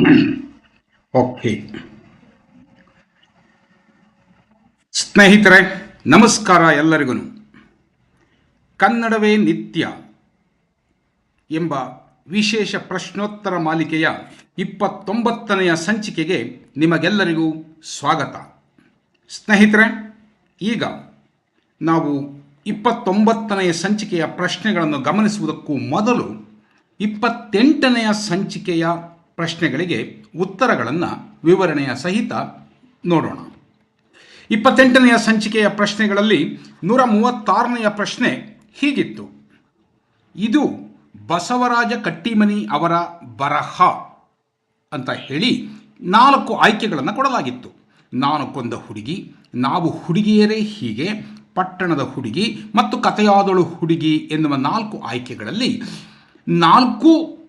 Okay ಸ್ನೇಹಿತರೆ, ನಮಸ್ಕಾರ ಎಲ್ಲರಿಗೂ ಕನ್ನಡವೇ ನಿತ್ಯ ಎಂಬ ವಿಶೇಷ ಪ್ರಶ್ನೋತ್ತರ ಮಾಲಿಕೆಯ ಇಪ್ಪತ್ತೊಂಬತ್ತನೆಯ ಸಂಚಿಕೆಗೆ ನಿಮಗೆಲ್ಲರಿಗೂ ಸ್ವಾಗತ. ಸ್ನೇಹಿತರೆ, ಈಗ ನಾವು ಇಪ್ಪತ್ತೊಂಬತ್ತನೆಯ ಸಂಚಿಕೆಯ ಪ್ರಶ್ನೆಗಳನ್ನು ಗಮನಿಸುವುದಕ್ಕೂ ಮೊದಲು ಇಪ್ಪತ್ತೆಂಟನೆಯ ಸಂಚಿಕೆಯ ಪ್ರಶ್ನೆಗಳಿಗೆ ಉತ್ತರಗಳನ್ನು ವಿವರಣೆಯ ಸಹಿತ ನೋಡೋಣ. ಇಪ್ಪತ್ತೆಂಟನೆಯ ಸಂಚಿಕೆಯ ಪ್ರಶ್ನೆಗಳಲ್ಲಿ ನೂರ ಮೂವತ್ತಾರನೆಯ ಪ್ರಶ್ನೆ ಹೀಗಿತ್ತು. ಇದು ಬಸವರಾಜ ಕಟ್ಟಿಮನಿ ಅವರ ಬರಹ ಅಂತ ಹೇಳಿ ನಾಲ್ಕು ಆಯ್ಕೆಗಳನ್ನು ಕೊಡಲಾಗಿತ್ತು. ನಾನು ಕೊಂದ ಹುಡುಗಿ, ನಾವು ಹುಡುಗಿಯರೇ ಹೀಗೆ, ಪಟ್ಟಣದ ಹುಡುಗಿ ಮತ್ತು ಕಥೆಯಾದಳು ಹುಡುಗಿ ಎನ್ನುವ ನಾಲ್ಕು ಆಯ್ಕೆಗಳಲ್ಲಿ ನಾಲ್ಕು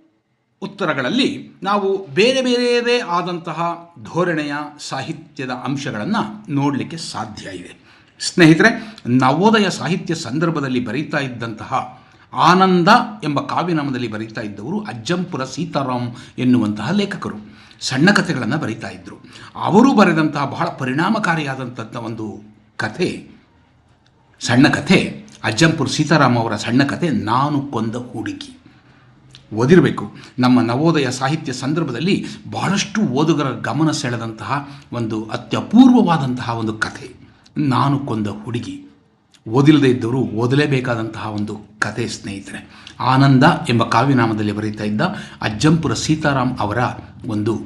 ಉತ್ತರಗಳಲ್ಲಿ ನಾವು ಬೇರೆ ಬೇರೆಯದೇ ಆದಂತಹ ಧೋರಣೆಯ ಸಾಹಿತ್ಯದ ಅಂಶಗಳನ್ನು ನೋಡಲಿಕ್ಕೆ ಸಾಧ್ಯ ಇದೆ. ಸ್ನೇಹಿತರೆ, ನವೋದಯ ಸಾಹಿತ್ಯ ಸಂದರ್ಭದಲ್ಲಿ ಬರೀತಾ ಇದ್ದಂತಹ ಆನಂದ ಎಂಬ ಕಾವ್ಯನಾಮದಲ್ಲಿ ಬರೀತಾ ಇದ್ದವರು ಅಜ್ಜಂಪುರ ಸೀತಾರಾಮ್ ಎನ್ನುವಂತಹ ಲೇಖಕರು. ಸಣ್ಣ ಕಥೆಗಳನ್ನು ಬರೀತಾ ಇದ್ದರು ಅವರು ಬರೆದಂತಹ ಬಹಳ ಪರಿಣಾಮಕಾರಿಯಾದಂಥ ಒಂದು ಕಥೆ, ಸಣ್ಣ ಕಥೆ, ಅಜ್ಜಂಪುರ ಸೀತಾರಾಮ್ ಅವರ ಸಣ್ಣ ಕಥೆ, ನಾನು ಕೊಂದ ಹುಡುಗಿ ಓದಿರಬೇಕು. ನಮ್ಮ ನವೋದಯ ಸಾಹಿತ್ಯ ಸಂದರ್ಭದಲ್ಲಿ ಬಹಳಷ್ಟು ಓದುಗರ ಗಮನ ಸೆಳೆದಂತಹ ಒಂದು ಅತ್ಯಪೂರ್ವವಾದಂತಹ ಒಂದು ಕಥೆ. ನಾನು ಕೊಂದ ಹುಡುಗಿ. ಓದಿಲ್ಲದೆ ಇದ್ದವರು ಓದಲೇಬೇಕಾದಂತಹ ಒಂದು ಕಥೆ, ಸ್ನೇಹಿತರೆ. ಆನಂದ ಎಂಬ ಕಾವ್ಯನಾಮದಲ್ಲಿ ಬರೀತಾ ಇದ್ದ ಅಜ್ಜಂಪುರ ಸೀತಾರಾಮ್ ಅವರ ಒಂದು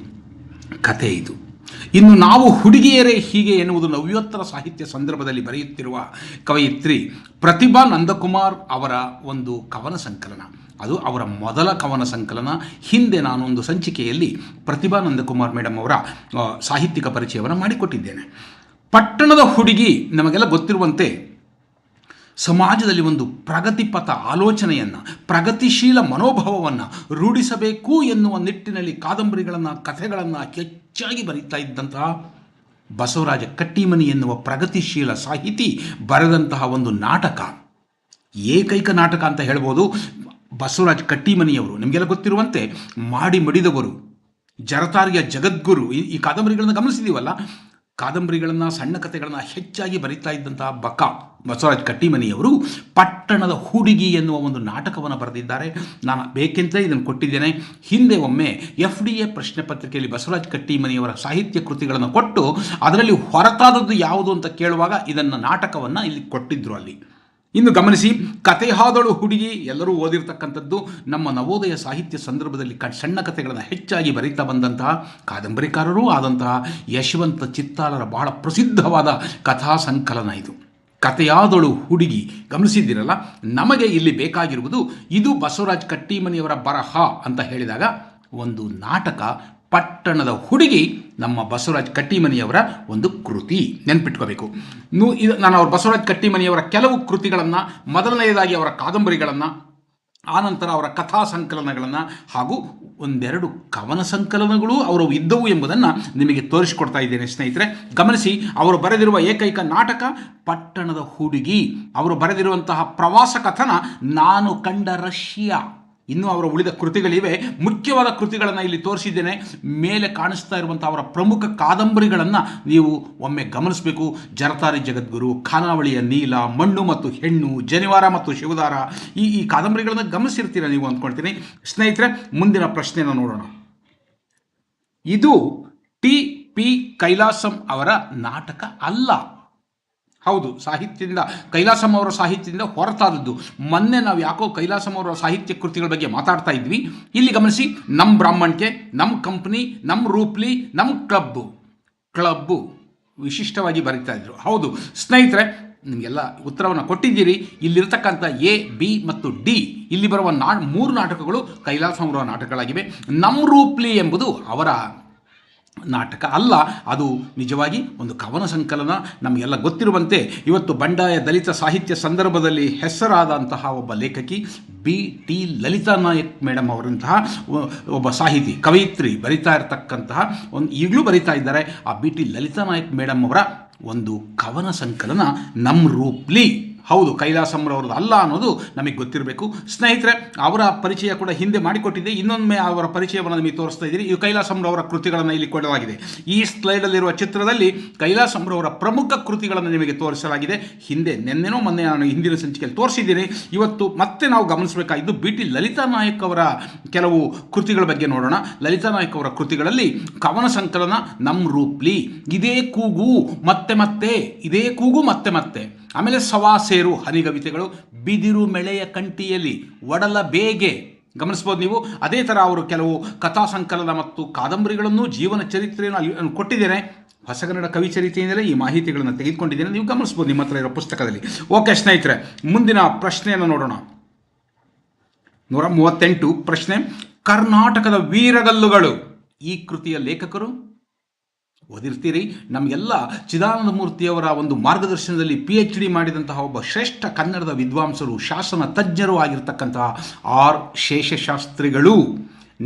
ಕಥೆ ಇದು. ಇನ್ನು ನಾವು ಹುಡುಗಿಯರೇ ಹೀಗೆ ಎನ್ನುವುದು ನವ್ಯೋತ್ತರ ಸಾಹಿತ್ಯ ಸಂದರ್ಭದಲ್ಲಿ ಬರೆಯುತ್ತಿರುವ ಕವಯಿತ್ರಿ ಪ್ರತಿಭಾ ನಂದಕುಮಾರ್ ಅವರ ಒಂದು ಕವನ ಸಂಕಲನ. ಅದು ಅವರ ಮೊದಲ ಕವನ ಸಂಕಲನ. ಹಿಂದೆ ನಾನೊಂದು ಸಂಚಿಕೆಯಲ್ಲಿ ಪ್ರತಿಭಾ ನಂದಕುಮಾರ್ ಮೇಡಮ್ ಅವರ ಸಾಹಿತ್ಯಿಕ ಪರಿಚಯವನ್ನು ಮಾಡಿಕೊಟ್ಟಿದ್ದೇನೆ. ಪಟ್ಟಣದ ಹುಡುಗಿ ನಮಗೆಲ್ಲ ಗೊತ್ತಿರುವಂತೆ ಸಮಾಜದಲ್ಲಿ ಒಂದು ಪ್ರಗತಿಪಥ ಆಲೋಚನೆಯನ್ನು, ಪ್ರಗತಿಶೀಲ ಮನೋಭಾವವನ್ನು ರೂಢಿಸಬೇಕು ಎನ್ನುವ ನಿಟ್ಟಿನಲ್ಲಿ ಕಾದಂಬರಿಗಳನ್ನು, ಕಥೆಗಳನ್ನು ಹೆಚ್ಚಾಗಿ ಬರೀತಾ ಇದ್ದಂತಹ ಬಸವರಾಜ ಕಟ್ಟಿಮನಿ ಎನ್ನುವ ಪ್ರಗತಿಶೀಲ ಸಾಹಿತಿ ಬರೆದಂತಹ ಒಂದು ನಾಟಕ, ಏಕೈಕ ನಾಟಕ ಅಂತ ಹೇಳ್ಬೋದು ಬಸವರಾಜ ಕಟ್ಟಿಮನಿಯವರು. ನಿಮಗೆಲ್ಲ ಗೊತ್ತಿರುವಂತೆ ಮಾಡಿ ಮಡಿದವರು ಜರತಾರಿಯ ಜಗದ್ಗುರು. ಈ ಕಾದಂಬರಿಗಳನ್ನು ಗಮನಿಸಿದ್ದೀವಲ್ಲ ಕಾದಂಬರಿಗಳನ್ನು, ಸಣ್ಣ ಕಥೆಗಳನ್ನು ಹೆಚ್ಚಾಗಿ ಬರಿತಾ ಇದ್ದಂತಹ ಬಕ ಬಸವರಾಜ್ ಕಟ್ಟಿಮನಿಯವರು ಪಟ್ಟಣದ ಹುಡುಗಿ ಎನ್ನುವ ಒಂದು ನಾಟಕವನ್ನು ಬರೆದಿದ್ದಾರೆ. ನಾನು ಬೇಕೆಂತಲೇ ಇದನ್ನು ಕೊಟ್ಟಿದ್ದೇನೆ. ಹಿಂದೆ ಒಮ್ಮೆ ಎಫ್ ಡಿ ಎ ಪ್ರಶ್ನೆ ಪತ್ರಿಕೆಯಲ್ಲಿ ಬಸವರಾಜ್ ಕಟ್ಟಿಮನಿಯವರ ಸಾಹಿತ್ಯ ಕೃತಿಗಳನ್ನು ಕೊಟ್ಟು, ಅದರಲ್ಲಿ ಹೊರತಾದದ್ದು ಯಾವುದು ಅಂತ ಕೇಳುವಾಗ ಇದನ್ನು ನಾಟಕವನ್ನು ಇಲ್ಲಿ ಕೊಟ್ಟಿದ್ದರು ಅಲ್ಲಿ. ಇನ್ನು ಗಮನಿಸಿ ಕತೆ ಹಾದಳು ಹುಡುಗಿ ಎಲ್ಲರೂ ಓದಿರತಕ್ಕಂಥದ್ದು ನಮ್ಮ ನವೋದಯ ಸಾಹಿತ್ಯ ಸಂದರ್ಭದಲ್ಲಿ ಕ, ಸಣ್ಣ ಕಥೆಗಳನ್ನು ಹೆಚ್ಚಾಗಿ ಬರೀತಾ ಬಂದಂತಹ ಕಾದಂಬರಿಕಾರರೂ ಆದಂತಹ ಯಶವಂತ ಚಿತ್ತಾಲರ ಬಹಳ ಪ್ರಸಿದ್ಧವಾದ ಕಥಾ ಸಂಕಲನ ಇದು. ಕಥೆಯಾದಳು ಹುಡುಗಿ, ಗಮನಿಸಿದ್ದೀರಲ್ಲ, ನಮಗೆ ಇಲ್ಲಿ ಬೇಕಾಗಿರುವುದು ಇದು ಬಸವರಾಜ್ ಕಟ್ಟಿಮನಿಯವರ ಬರಹ ಅಂತ ಹೇಳಿದಾಗ ಒಂದು ನಾಟಕ ಪಟ್ಟಣದ ಹುಡುಗಿ ನಮ್ಮ ಬಸವರಾಜ್ ಕಟ್ಟಿಮನಿಯವರ ಒಂದು ಕೃತಿ ನೆನ್ಪಿಟ್ಕೋಬೇಕು. ನೂ, ಇದು ನಾನು ಅವ್ರ ಬಸವರಾಜ್ ಕಟ್ಟಿಮನಿಯವರ ಕೆಲವು ಕೃತಿಗಳನ್ನು, ಮೊದಲನೆಯದಾಗಿ ಅವರ ಕಾದಂಬರಿಗಳನ್ನು ಆನಂತರ ಅವರ ಕಥಾ ಸಂಕಲನಗಳನ್ನು ಹಾಗೂ ಒಂದೆರಡು ಕವನ ಸಂಕಲನಗಳು ಅವರು ಇದ್ದವು ಎಂಬುದನ್ನು ನಿಮಗೆ ತೋರಿಸಿಕೊಡ್ತಾ ಇದ್ದೇನೆ ಸ್ನೇಹಿತರೆ. ಗಮನಿಸಿ, ಅವರು ಬರೆದಿರುವ ಏಕೈಕ ನಾಟಕ ಪಟ್ಟಣದ ಹುಡುಗಿ. ಅವರು ಬರೆದಿರುವಂತಹ ಪ್ರವಾಸ ಕಥನ, ನಾನು ಕಂಡ ರಷ್ಯಾ ಇನ್ನೂ ಅವರ ಉಳಿದ ಕೃತಿಗಳಿವೆ. ಮುಖ್ಯವಾದ ಕೃತಿಗಳನ್ನು ಇಲ್ಲಿ ತೋರಿಸಿದ್ದೇನೆ. ಮೇಲೆ ಕಾಣಿಸ್ತಾ ಇರುವಂಥ ಅವರ ಪ್ರಮುಖ ಕಾದಂಬರಿಗಳನ್ನು ನೀವು ಒಮ್ಮೆ ಗಮನಿಸಬೇಕು. ಜರತಾರಿ ಜಗದ್ಗುರು, ಖಾನಾವಳಿಯ ನೀಲ, ಮಣ್ಣು ಮತ್ತು ಹೆಣ್ಣು, ಜನಿವಾರ ಮತ್ತು ಶಿವದಾರ ಈ ಈ ಕಾದಂಬರಿಗಳನ್ನು ಗಮನಿಸಿರ್ತೀರ ನೀವು ಅಂದ್ಕೊಳ್ತೀನಿ. ಸ್ನೇಹಿತರೆ, ಮುಂದಿನ ಪ್ರಶ್ನೆಯನ್ನು ನೋಡೋಣ. ಇದು ಟಿ ಪಿ ಕೈಲಾಸಂ ಅವರ ನಾಟಕ ಅಲ್ಲ. ಹೌದು, ಸಾಹಿತ್ಯದಿಂದ ಕೈಲಾಸಂ ಅವರ ಸಾಹಿತ್ಯದಿಂದ ಹೊರತಾದದ್ದು. ಮೊನ್ನೆ ನಾವು ಯಾಕೋ ಕೈಲಾಸಂ ಅವರ ಸಾಹಿತ್ಯ ಕೃತಿಗಳ ಬಗ್ಗೆ ಮಾತಾಡ್ತಾ ಇದ್ವಿ. ಇಲ್ಲಿ ಗಮನಿಸಿ ನಮ್ಮ ಬ್ರಾಹ್ಮಣಕ್ಕೆ ನಮ್ಮ ಕಂಪ್ನಿ ನಮ್ಮ ರೂಪ್ಲಿ ನಮ್ಮ ಕ್ಲಬ್ಬು. ಕ್ಲಬ್ಬು ವಿಶಿಷ್ಟವಾಗಿ ಬರೀತಾ ಇದ್ರು. ಹೌದು, ಸ್ನೇಹಿತರೆ, ನಿಮಗೆಲ್ಲ ಉತ್ತರವನ್ನು ಕೊಟ್ಟಿದ್ದೀರಿ. ಇಲ್ಲಿರ್ತಕ್ಕಂಥ ಎ, ಬಿ ಮತ್ತು ಡಿ, ಇಲ್ಲಿ ಬರುವ ನಾ, ಮೂರು ನಾಟಕಗಳು ಕೈಲಾಸಂ ಅವರ ನಾಟಕಗಳಾಗಿವೆ. ನಮ್ಮ ರೂಪ್ಲಿ ಎಂಬುದು ಅವರ ನಾಟಕ ಅಲ್ಲ, ಅದು ನಿಜವಾಗಿ ಒಂದು ಕವನ ಸಂಕಲನ. ನಮಗೆಲ್ಲ ಗೊತ್ತಿರುವಂತೆ ಇವತ್ತು ಬಂಡಾಯ ದಲಿತ ಸಾಹಿತ್ಯ ಸಂದರ್ಭದಲ್ಲಿ ಹೆಸರಾದಂತಹ ಒಬ್ಬ ಲೇಖಕಿ B T Lalitha Nayak madam ಅವರಂತಹ ಒಬ್ಬ ಸಾಹಿತಿ, ಕವಯಿತ್ರಿ ಬರಿತಾ ಇರತಕ್ಕಂತಹ ಒಂದು, ಈಗಲೂ ಬರಿತಾ ಇದ್ದಾರೆ ಆ B T Lalitha Nayak madam ಅವರ ಒಂದು ಕವನ ಸಂಕಲನ ನಮ್ಮ ರೂಪ್ಲಿ. ಹೌದು ಕೈಲಾಸಮ್ರವ್ರದ್ದು ಅಲ್ಲ ಅನ್ನೋದು ನಮಗೆ ಗೊತ್ತಿರಬೇಕು. ಸ್ನೇಹಿತರೆ, ಅವರ ಪರಿಚಯ ಕೂಡ ಹಿಂದೆ ಮಾಡಿಕೊಟ್ಟಿದೆ ಇನ್ನೊಮ್ಮೆ ಅವರ ಪರಿಚಯವನ್ನು ನಿಮಗೆ ತೋರಿಸ್ತಾ ಇದ್ದೀರಿ ಈ ಕೈಲಾಸಮ್ರವರ ಕೃತಿಗಳನ್ನು ಇಲ್ಲಿ ಕೊಡಲಾಗಿದೆ. ಈ ಸ್ಲೈಡಲ್ಲಿರುವ ಚಿತ್ರದಲ್ಲಿ ಕೈಲಾಸಮ್ರವರ ಪ್ರಮುಖ ಕೃತಿಗಳನ್ನು ನಿಮಗೆ ತೋರಿಸಲಾಗಿದೆ. ಹಿಂದೆ, ನಿನ್ನೆನೋ ಮೊನ್ನೆ ನಾನು ಹಿಂದಿನ ಸಂಚಿಕೆಯಲ್ಲಿ ತೋರಿಸಿದ್ದೀನಿ. ಇವತ್ತು ಮತ್ತೆ ನಾವು ಗಮನಿಸಬೇಕಾಗಿದ್ದು ಬಿ ಟಿ ಲಲಿತಾ ನಾಯಕ್ ಅವರ ಕೆಲವು ಕೃತಿಗಳ ಬಗ್ಗೆ ನೋಡೋಣ. ಲಲಿತಾ ನಾಯಕ್ ಅವರ ಕೃತಿಗಳಲ್ಲಿ ಕವನ ಸಂಕಲನ, ನಮ್ ರೂಪ್ಲಿ, ಇದೇ ಕೂಗು, ಮತ್ತೆ ಮತ್ತೆ, ಇದೇ ಕೂಗು, ಮತ್ತೆ ಮತ್ತೆ. ಆಮೇಲೆ ಸವಾಸೇರು ಹನಿಗವಿತೆಗಳು ಬಿದಿರು ಮೆಳೆಯ ಕಂಟಿಯಲ್ಲಿ ಒಡಲ ಬೇಗೆ. ಗಮನಿಸ್ಬೋದು ನೀವು? ಅದೇ ಥರ ಅವರು ಕೆಲವು ಕಥಾ ಸಂಕಲನ ಮತ್ತು ಕಾದಂಬರಿಗಳನ್ನು ಜೀವನ ಚರಿತ್ರೆಯನ್ನು ಅಲ್ಲಿ ಕೊಟ್ಟಿದ್ದೇನೆ. ಹೊಸಗನ್ನಡ ಕವಿ ಚರಿತ್ರೆಯಿಂದಲೇ ಈ ಮಾಹಿತಿಗಳನ್ನು ತೆಗೆದುಕೊಂಡಿದ್ದೇನೆ. ನೀವು ಗಮನಿಸ್ಬೋದು ನಿಮ್ಮ ಹತ್ರ ಇರೋ ಪುಸ್ತಕದಲ್ಲಿ. ಓಕೆ ಸ್ನೇಹಿತರೆ, ಮುಂದಿನ ಪ್ರಶ್ನೆಯನ್ನು ನೋಡೋಣ. ನೂರ ಮೂವತ್ತೆಂಟು ಪ್ರಶ್ನೆ. ಕರ್ನಾಟಕದ ವೀರಗಲ್ಲುಗಳು. ಈ ಕೃತಿಯ ಲೇಖಕರು? ಓದಿರ್ತೀರಿ. ನಮಗೆಲ್ಲ ಚಿದಾನಂದ ಮೂರ್ತಿಯವರ ಒಂದು ಮಾರ್ಗದರ್ಶನದಲ್ಲಿ ಪಿ ಎಚ್ ಡಿ ಮಾಡಿದಂತಹ ಒಬ್ಬ ಶ್ರೇಷ್ಠ ಕನ್ನಡದ ವಿದ್ವಾಂಸರು, ಶಾಸನ ತಜ್ಞರು ಆಗಿರ್ತಕ್ಕಂತಹ ಆರ್ ಶೇಷಶಾಸ್ತ್ರಿಗಳು.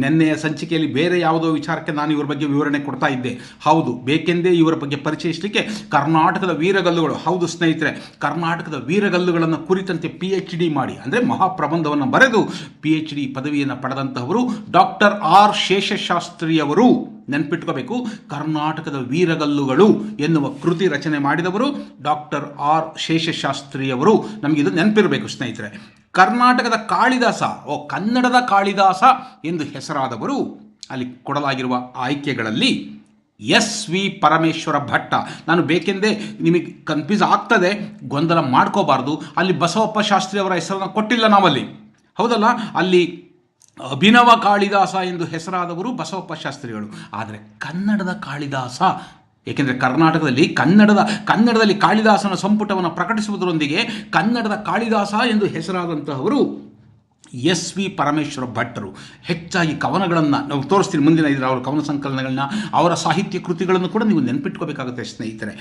ನಿನ್ನೆಯ ಸಂಚಿಕೆಯಲ್ಲಿ ಬೇರೆ ಯಾವುದೋ ವಿಚಾರಕ್ಕೆ ನಾನು ಇವರ ಬಗ್ಗೆ ವಿವರಣೆ ಕೊಡ್ತಾ ಇದ್ದೆ. ಹೌದು, ಬೇಕೆಂದೇ ಇವರ ಬಗ್ಗೆ ಪರಿಚಯಿಸಲಿಕ್ಕೆ ಕರ್ನಾಟಕದ ವೀರಗಲ್ಲುಗಳು. ಹೌದು ಸ್ನೇಹಿತರೆ, ಕರ್ನಾಟಕದ ವೀರಗಲ್ಲುಗಳನ್ನು ಕುರಿತಂತೆ ಪಿ ಎಚ್ ಡಿ ಮಾಡಿ, ಅಂದರೆ ಮಹಾಪ್ರಬಂಧವನ್ನು ಬರೆದು ಪಿ ಎಚ್ ಡಿ ಪದವಿಯನ್ನು ಪಡೆದಂತಹವರು ಡಾಕ್ಟರ್ ಆರ್ ಶೇಷಶಾಸ್ತ್ರಿಯವರು. ನೆನ್ಪಿಟ್ಕೋಬೇಕು. ಕರ್ನಾಟಕದ ವೀರಗಲ್ಲುಗಳು ಎನ್ನುವ ಕೃತಿ ರಚನೆ ಮಾಡಿದವರು ಡಾಕ್ಟರ್ ಆರ್ ಶೇಷಶಾಸ್ತ್ರಿಯವರು. ನಮಗಿದು ನೆನಪಿರಬೇಕು ಸ್ನೇಹಿತರೆ. ಕರ್ನಾಟಕದ ಕಾಳಿದಾಸ, ಓ ಕನ್ನಡದ ಕಾಳಿದಾಸ ಎಂದು ಹೆಸರಾದವರು ಅಲ್ಲಿ ಕೊಡಲಾಗಿರುವ ಆಯ್ಕೆಗಳಲ್ಲಿ ಎಸ್ ವಿ ಪರಮೇಶ್ವರ ಭಟ್ಟ. ನಾನು ಬೇಕೆಂದೇ ನಿಮಗೆ ಕನ್ಫ್ಯೂಸ್ ಆಗ್ತದೆ, ಗೊಂದಲ ಮಾಡ್ಕೋಬಾರ್ದು. ಅಲ್ಲಿ ಬಸವಪ್ಪ ಶಾಸ್ತ್ರಿ ಅವರ ಹೆಸರನ್ನು ಕೊಟ್ಟಿಲ್ಲ ನಾವಲ್ಲಿ. ಹೌದಲ್ಲ? ಅಲ್ಲಿ ಅಭಿನವ ಕಾಳಿದಾಸ ಎಂದು ಹೆಸರಾದವರು ಬಸವಪ್ಪ ಶಾಸ್ತ್ರಿಗಳು. ಆದರೆ ಕನ್ನಡದ ಕಾಳಿದಾಸ, ಏಕೆಂದರೆ ಕರ್ನಾಟಕದಲ್ಲಿ ಕನ್ನಡದ, ಕನ್ನಡದಲ್ಲಿ ಕಾಳಿದಾಸನ ಸಂಪುಟವನ್ನು ಪ್ರಕಟಿಸುವುದರೊಂದಿಗೆ ಕನ್ನಡದ ಕಾಳಿದಾಸ ಎಂದು ಹೆಸರಾದಂತಹವರು ಎಸ್ ವಿ ಪರಮೇಶ್ವರ ಭಟ್ಟರು. ಹೆಚ್ಚಾಗಿ ಕವನಗಳನ್ನು ನಾವು ತೋರಿಸ್ತೀನಿ ಮುಂದಿನ ಇದರ ಅವರ ಕವನ ಸಂಕಲನಗಳನ್ನ, ಅವರ ಸಾಹಿತ್ಯ ಕೃತಿಗಳನ್ನು ಕೂಡ ನೀವು ನೆನಪಿಟ್ಕೋಬೇಕಾಗುತ್ತೆ ಸ್ನೇಹಿತರೆ.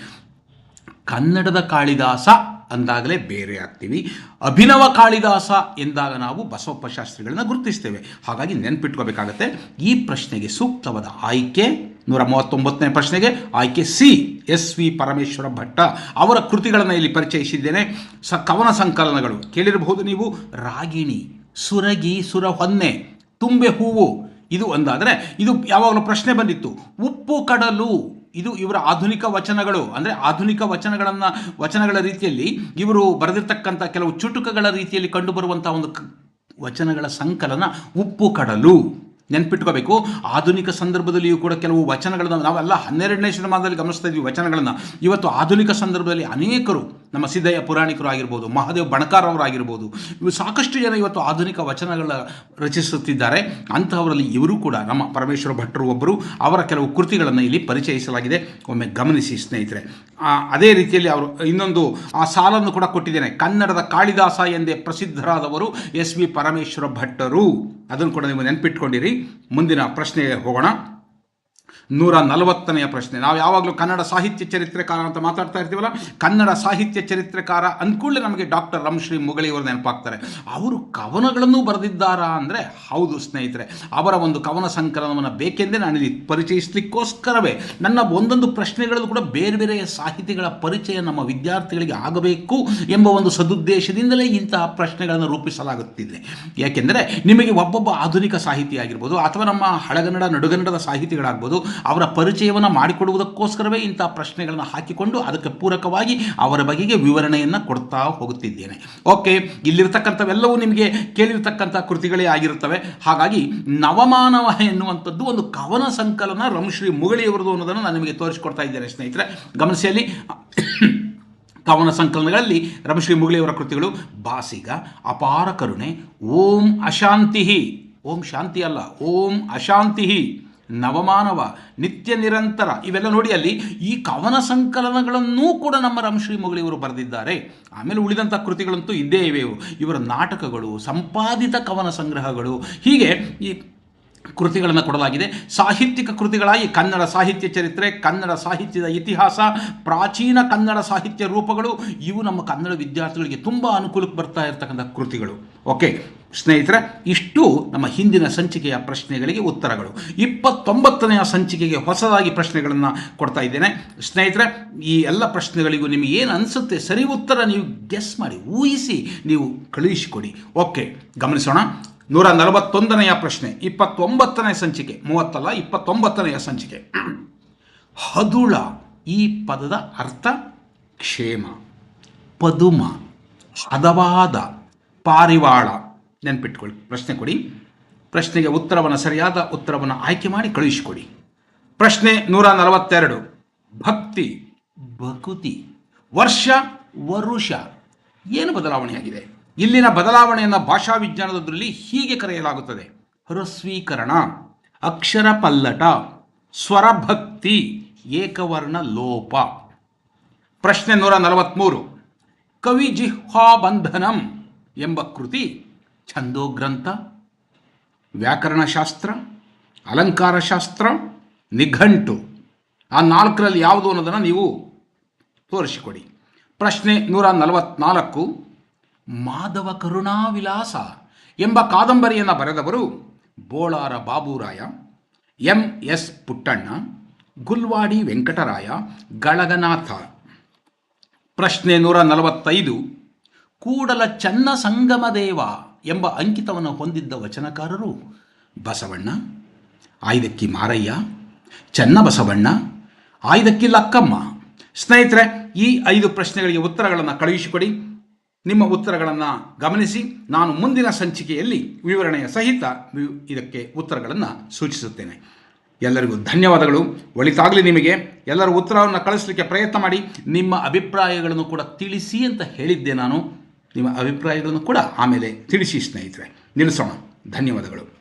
ಕನ್ನಡದ ಕಾಳಿದಾಸ ಅಂದಾಗಲೇ ಬೇರೆ ಆಗ್ತೀವಿ. ಅಭಿನವ ಕಾಳಿದಾಸ ಎಂದಾಗ ನಾವು ಬಸವಪ್ಪ ಶಾಸ್ತ್ರಿಗಳನ್ನ ಗುರುತಿಸ್ತೇವೆ. ಹಾಗಾಗಿ ನೆನ್ಪಿಟ್ಕೋಬೇಕಾಗತ್ತೆ, ಈ ಪ್ರಶ್ನೆಗೆ ಸೂಕ್ತವಾದ ಆಯ್ಕೆ, ನೂರ ಮೂವತ್ತೊಂಬತ್ತನೇ ಪ್ರಶ್ನೆಗೆ ಆಯ್ಕೆ C, S V Parameshwara Bhatta ಅವರ ಕೃತಿಗಳನ್ನು ಇಲ್ಲಿ ಪರಿಚಯಿಸಿದ್ದೇನೆ. ಸ, ಕವನ ಸಂಕಲನಗಳು ಕೇಳಿರಬಹುದು ನೀವು. ರಾಗಿಣಿ, ಸುರಗಿ ಸುರ ಹೊನ್ನೆ ತುಂಬೆ ಹೂವು. ಇದು ಒಂದಾದರೆ ಇದು ಯಾವಾಗಲೂ ಪ್ರಶ್ನೆ ಬಂದಿತ್ತು. ಉಪ್ಪು, ಕಡಲು. ಇದು ಇವರ ಆಧುನಿಕ ವಚನಗಳು, ಅಂದರೆ ಆಧುನಿಕ ವಚನಗಳನ್ನು, ವಚನಗಳ ರೀತಿಯಲ್ಲಿ ಇವರು ಬರೆದಿರ್ತಕ್ಕಂಥ ಕೆಲವು ಚುಟುಕಗಳ ರೀತಿಯಲ್ಲಿ ಕಂಡುಬರುವಂಥ ಒಂದು ವಚನಗಳ ಸಂಕಲನ ಉಪ್ಪು ಕಡಲು. ನೆನ್ಪಿಟ್ಕೋಬೇಕು. ಆಧುನಿಕ ಸಂದರ್ಭದಲ್ಲಿಯೂ ಕೂಡ ಕೆಲವು ವಚನಗಳನ್ನು ನಾವೆಲ್ಲ ಹನ್ನೆರಡನೇ ಶತಮಾನದಲ್ಲಿ ಗಮನಿಸ್ತಾ ಇದ್ವಿ ವಚನಗಳನ್ನು. ಇವತ್ತು ಆಧುನಿಕ ಸಂದರ್ಭದಲ್ಲಿ ಅನೇಕರು ನಮ್ಮ ಸಿದ್ದಯ್ಯ ಪುರಾಣಿಕರು ಆಗಿರ್ಬೋದು, ಮಹಾದೇವ್ ಬಣಕಾರ್ ಅವರಾಗಿರ್ಬೋದು ಇವು ಸಾಕಷ್ಟು ಜನ ಇವತ್ತು ಆಧುನಿಕ ವಚನಗಳ ರಚಿಸುತ್ತಿದ್ದಾರೆ. ಅಂತಹವರಲ್ಲಿ ಇವರು ಕೂಡ ನಮ್ಮ ಪರಮೇಶ್ವರ ಭಟ್ರು ಒಬ್ಬರು. ಅವರ ಕೆಲವು ಕೃತಿಗಳನ್ನು ಇಲ್ಲಿ ಪರಿಚಯಿಸಲಾಗಿದೆ. ಒಮ್ಮೆ ಗಮನಿಸಿ ಸ್ನೇಹಿತರೆ. ಅದೇ ರೀತಿಯಲ್ಲಿ ಅವರು ಇನ್ನೊಂದು, ಆ ಸಾಲನ್ನು ಕೂಡ ಕೊಟ್ಟಿದ್ದೇನೆ. ಕನ್ನಡದ ಕಾಳಿದಾಸ ಎಂದೇ ಪ್ರಸಿದ್ಧರಾದವರು ಎಸ್ ವಿ ಪರಮೇಶ್ವರ ಭಟ್ಟರು. ಅದನ್ನು ಕೂಡ ನೀವು ನೆನಪಿಟ್ಕೊಂಡಿರಿ. ಮುಂದಿನ ಪ್ರಶ್ನೆಗೆ ಹೋಗೋಣ. ನೂರ ನಲವತ್ತನೆಯ ಪ್ರಶ್ನೆ. ನಾವು ಯಾವಾಗಲೂ ಕನ್ನಡ ಸಾಹಿತ್ಯ ಚರಿತ್ರೆಕಾರ ಅಂತ ಮಾತಾಡ್ತಾ ಇರ್ತೀವಲ್ಲ, ಕನ್ನಡ ಸಾಹಿತ್ಯ ಚರಿತ್ರೆಕಾರ ಅಂದ್ಕೂಡಲೇ ನಮಗೆ ಡಾಕ್ಟರ್ ರಮಶ್ರೀ ಮುಗಳಿಯವರು ನೆನಪಾಗ್ತಾರೆ. ಅವರು ಕವನಗಳನ್ನು ಬರೆದಿದ್ದಾರಾ ಅಂದರೆ, ಹೌದು ಸ್ನೇಹಿತರೆ, ಅವರ ಒಂದು ಕವನ ಸಂಕಲನವನ್ನು ಬೇಕೆಂದೇ ಇಲ್ಲಿ ಪರಿಚಯಿಸಲಿಕ್ಕೋಸ್ಕರವೇ. ನನ್ನ ಒಂದೊಂದು ಪ್ರಶ್ನೆಗಳಲ್ಲೂ ಕೂಡ ಬೇರೆ ಬೇರೆ ಸಾಹಿತಿಗಳ ಪರಿಚಯ ನಮ್ಮ ವಿದ್ಯಾರ್ಥಿಗಳಿಗೆ ಆಗಬೇಕು ಎಂಬ ಒಂದು ಸದುದ್ದೇಶದಿಂದಲೇ ಇಂತಹ ಪ್ರಶ್ನೆಗಳನ್ನು ರೂಪಿಸಲಾಗುತ್ತಿದೆ. ಯಾಕೆಂದರೆ, ನಿಮಗೆ ಒಬ್ಬೊಬ್ಬ ಆಧುನಿಕ ಸಾಹಿತಿ ಆಗಿರ್ಬೋದು, ಅಥವಾ ನಮ್ಮ ಹಳಗನ್ನಡ, ನಡುಗನ್ನಡದ ಸಾಹಿತಿಗಳಾಗ್ಬೋದು ಅವರ ಪರಿಚಯವನ್ನು ಮಾಡಿಕೊಡುವುದಕ್ಕೋಸ್ಕರವೇ ಇಂಥ ಪ್ರಶ್ನೆಗಳನ್ನು ಹಾಕಿಕೊಂಡು ಅದಕ್ಕೆ ಪೂರಕವಾಗಿ ಅವರ ಬಗೆಗೆ ವಿವರಣೆಯನ್ನು ಕೊಡ್ತಾ ಹೋಗುತ್ತಿದ್ದೇನೆ. ಓಕೆ ಇಲ್ಲಿರ್ತಕ್ಕಂಥವೆಲ್ಲವೂ ನಿಮಗೆ ಕೇಳಿರ್ತಕ್ಕಂಥ ಕೃತಿಗಳೇ ಆಗಿರುತ್ತವೆ. ಹಾಗಾಗಿ ನವಮಾನವ ಎನ್ನುವಂಥದ್ದು ಒಂದು ಕವನ ಸಂಕಲನ ರಮಶ್ರೀ ಮುಗಳಿಯವರದು ಅನ್ನೋದನ್ನು ನಾನು ನಿಮಗೆ ತೋರಿಸಿಕೊಡ್ತಾ ಇದ್ದೇನೆ ಸ್ನೇಹಿತರೆ. ಗಮನಿಸಿ ಅಲ್ಲಿ ಕವನ ಸಂಕಲನಗಳಲ್ಲಿ ರಮಶ್ರೀ ಮುಗಳಿಯವರ ಕೃತಿಗಳು ಬಾಸಿಗ, ಅಪಾರ ಕರುಣೆ, ಓಂ ಅಶಾಂತಿ ಓಂ ಶಾಂತಿ ಅಲ್ಲ, ಓಂ ಅಶಾಂತಿ ನವಮಾನವ, ನಿತ್ಯ ನಿರಂತರ, ಇವೆಲ್ಲ ನೋಡಿ ಅಲ್ಲಿ ಈ ಕವನ ಸಂಕಲನಗಳನ್ನೂ ಕೂಡ ನಮ್ಮ ರಮಶ್ರೀ ಮುಗಳಿಯವರು ಬರೆದಿದ್ದಾರೆ. ಆಮೇಲೆ ಉಳಿದಂಥ ಕೃತಿಗಳಂತೂ ಇದ್ದೇ ಇವೆ ಇವರ ನಾಟಕಗಳು, ಸಂಪಾದಿತ ಕವನ ಸಂಗ್ರಹಗಳು, ಹೀಗೆ ಈ ಕೃತಿಗಳನ್ನು ಕೊಡಲಾಗಿದೆ. ಸಾಹಿತ್ಯಿಕ ಕೃತಿಗಳಾಗಿ ಕನ್ನಡ ಸಾಹಿತ್ಯ ಚರಿತ್ರೆ, ಕನ್ನಡ ಸಾಹಿತ್ಯದ ಇತಿಹಾಸ, ಪ್ರಾಚೀನ ಕನ್ನಡ ಸಾಹಿತ್ಯ ರೂಪಗಳು, ಇವು ನಮ್ಮ ಕನ್ನಡ ವಿದ್ಯಾರ್ಥಿಗಳಿಗೆ ತುಂಬ ಅನುಕೂಲಕ್ಕೆ ಬರ್ತಾ ಇರತಕ್ಕಂಥ ಕೃತಿಗಳು. ಓಕೆ ಸ್ನೇಹಿತರೆ, ಇಷ್ಟು ನಮ್ಮ ಹಿಂದಿನ ಸಂಚಿಕೆಯ ಪ್ರಶ್ನೆಗಳಿಗೆ ಉತ್ತರಗಳು. ಇಪ್ಪತ್ತೊಂಬತ್ತನೆಯ ಸಂಚಿಕೆಗೆ ಹೊಸದಾಗಿ ಪ್ರಶ್ನೆಗಳನ್ನು ಕೊಡ್ತಾ ಇದ್ದೇನೆ. ಸ್ನೇಹಿತರೆ, ಈ ಎಲ್ಲ ಪ್ರಶ್ನೆಗಳಿಗೂ ನಿಮಗೆ ಏನು ಅನಿಸುತ್ತೆ, ಸರಿ ಉತ್ತರ ನೀವು ಗೆಸ್ ಮಾಡಿ, ಊಹಿಸಿ ನೀವು ಕಳುಹಿಸಿಕೊಡಿ. ಓಕೆ, ಗಮನಿಸೋಣ. ನೂರ ನಲವತ್ತೊಂದನೆಯ ಪ್ರಶ್ನೆ, ಇಪ್ಪತ್ತೊಂಬತ್ತನೇ ಸಂಚಿಕೆ, ಮೂವತ್ತಲ್ಲ, ಇಪ್ಪತ್ತೊಂಬತ್ತನೆಯ ಸಂಚಿಕೆ. ಹದುಳ, ಈ ಪದದ ಅರ್ಥ ಕ್ಷೇಮ, ಪದುಮ, ಹದವಾದ, ಪಾರಿವಾಳ. ನೆನ್ಪಿಟ್ಕೊಳ್ಳಿ. ಪ್ರಶ್ನೆ ಕೊಡಿ. ಪ್ರಶ್ನೆಗೆ ಉತ್ತರವನ್ನು ಸರಿಯಾದ ಉತ್ತರವನ್ನು ಆಯ್ಕೆ ಮಾಡಿ ಕಳುಹಿಸಿಕೊಡಿ. ಪ್ರಶ್ನೆ ನೂರ ನಲವತ್ತೆರಡು ಭಕ್ತಿ, ಭಕುತಿ, ವರ್ಷ, ವರುಷ ಏನು ಬದಲಾವಣೆಯಾಗಿದೆ? ಇಲ್ಲಿನ ಬದಲಾವಣೆಯನ್ನು ಭಾಷಾ ವಿಜ್ಞಾನದಲ್ಲಿ ಹೀಗೆ ಕರೆಯಲಾಗುತ್ತದೆ. ಹೃಸ್ವೀಕರಣ ಅಕ್ಷರ ಪಲ್ಲಟ, ಸ್ವರಭಕ್ತಿ, ಏಕವರ್ಣ ಲೋಪ. ಪ್ರಶ್ನೆ ನೂರ ನಲವತ್ತ್ಮೂರು ಕವಿ ಜಿಹ್ವಾಬಂಧನಂ ಎಂಬ ಕೃತಿ ಛಂದೋಗ್ರಂಥ, ವ್ಯಾಕರಣಶಾಸ್ತ್ರ, ಅಲಂಕಾರಶಾಸ್ತ್ರ, ನಿಘಂಟು. ಆ ನಾಲ್ಕರಲ್ಲಿ ಯಾವುದು ಅನ್ನೋದನ್ನು ನೀವು ತೋರಿಸಿಕೊಡಿ. ಪ್ರಶ್ನೆ ನೂರ ನಲವತ್ನಾಲ್ಕು, ಮಾಧವ ಕರುಣಾವಿಲಾಸ ಎಂಬ ಕಾದಂಬರಿಯನ್ನು ಬರೆದವರು ಬೋಳಾರ ಬಾಬುರಾಯ, ಎಂ ಎಸ್ ಪುಟ್ಟಣ್ಣ, ಗುಲ್ವಾಡಿ ವೆಂಕಟರಾಯ, ಗಳಗನಾಥ. ಪ್ರಶ್ನೆ ನೂರ ನಲವತ್ತೈದು, ಕೂಡಲ ಚನ್ನ ಸಂಗಮ ದೇವ ಎಂಬ ಅಂಕಿತವನ್ನು ಹೊಂದಿದ್ದ ವಚನಕಾರರು ಬಸವಣ್ಣ, ಆಯ್ದಕ್ಕಿ ಮಾರಯ್ಯ, ಚನ್ನಬಸವಣ್ಣ, ಆಯ್ದಕ್ಕಿ ಲಕ್ಕಮ್ಮ. ಸ್ನೇಹಿತರೆ, ಈ ಐದು ಪ್ರಶ್ನೆಗಳಿಗೆ ಉತ್ತರಗಳನ್ನು ಕಳುಹಿಸಿಕೊಡಿ. ನಿಮ್ಮ ಉತ್ತರಗಳನ್ನು ಗಮನಿಸಿ, ನಾನು ಮುಂದಿನ ಸಂಚಿಕೆಯಲ್ಲಿ ವಿವರಣೆಯ ಸಹಿತ ಇದಕ್ಕೆ ಉತ್ತರಗಳನ್ನು ಸೂಚಿಸುತ್ತೇನೆ. ಎಲ್ಲರಿಗೂ ಧನ್ಯವಾದಗಳು. ಒಳಿತಾಗಲಿ ನಿಮಗೆ. ಎಲ್ಲರ ಉತ್ತರವನ್ನು ಕಳಿಸಲಿಕ್ಕೆ ಪ್ರಯತ್ನ ಮಾಡಿ. ನಿಮ್ಮ ಅಭಿಪ್ರಾಯಗಳನ್ನು ಕೂಡ ತಿಳಿಸಿ ಅಂತ ಹೇಳಿದ್ದೆ ನಾನು. ನಿಮ್ಮ ಅಭಿಪ್ರಾಯಗಳನ್ನು ಕೂಡ ಆಮೇಲೆ ತಿಳಿಸಿ ಸ್ನೇಹಿತರೆ. ನಿಲ್ಲಿಸೋಣ. ಧನ್ಯವಾದಗಳು.